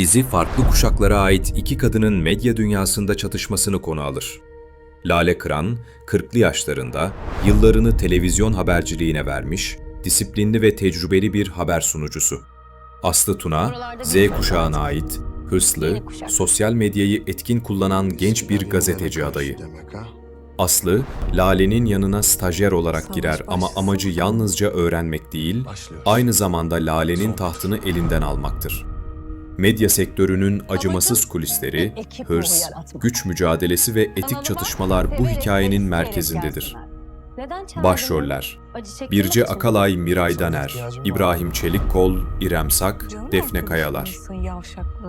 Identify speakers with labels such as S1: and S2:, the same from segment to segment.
S1: Dizi farklı kuşaklara ait iki kadının medya dünyasında çatışmasını konu alır. Lale Kıran, 40'lı yaşlarında yıllarını televizyon haberciliğine vermiş, disiplinli ve tecrübeli bir haber sunucusu. Aslı Tuna, Z kuşağına ait, hırslı, sosyal medyayı etkin kullanan genç bir gazeteci adayı. Aslı, Lale'nin yanına stajyer olarak girer ama amacı yalnızca öğrenmek değil, aynı zamanda Lale'nin tahtını elinden almaktır. Medya sektörünün acımasız kulisleri, hırs, güç mücadelesi ve etik çatışmalar bu hikayenin merkezindedir. Başroller Birce Akalay Miray Daner, İbrahim Çelikkol, İrem Sak, Defne Kayalar.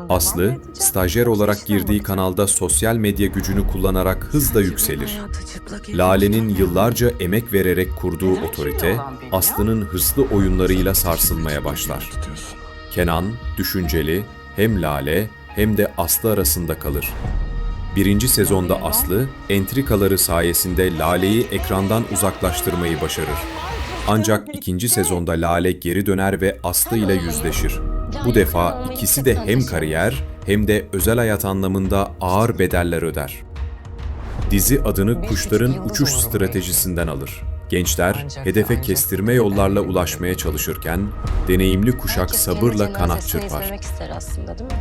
S1: Aslı, stajyer olarak girdiği kanalda sosyal medya gücünü kullanarak hızla yükselir. Lale'nin yıllarca emek vererek kurduğu otorite, Aslı'nın hırslı oyunlarıyla sarsılmaya başlar. Kenan, düşünceli, hem Lale hem de Aslı arasında kalır. Birinci sezonda Aslı, entrikaları sayesinde Lale'yi ekrandan uzaklaştırmayı başarır. Ancak ikinci sezonda Lale geri döner ve Aslı ile yüzleşir. Bu defa ikisi de hem kariyer hem de özel hayat anlamında ağır bedeller öder. Dizi adını kuşların uçuş stratejisinden alır. Gençler hedefe kestirme yollarla ulaşmaya çalışırken deneyimli kuşak sabırla kanat çırpar.
S2: aslında değil mi?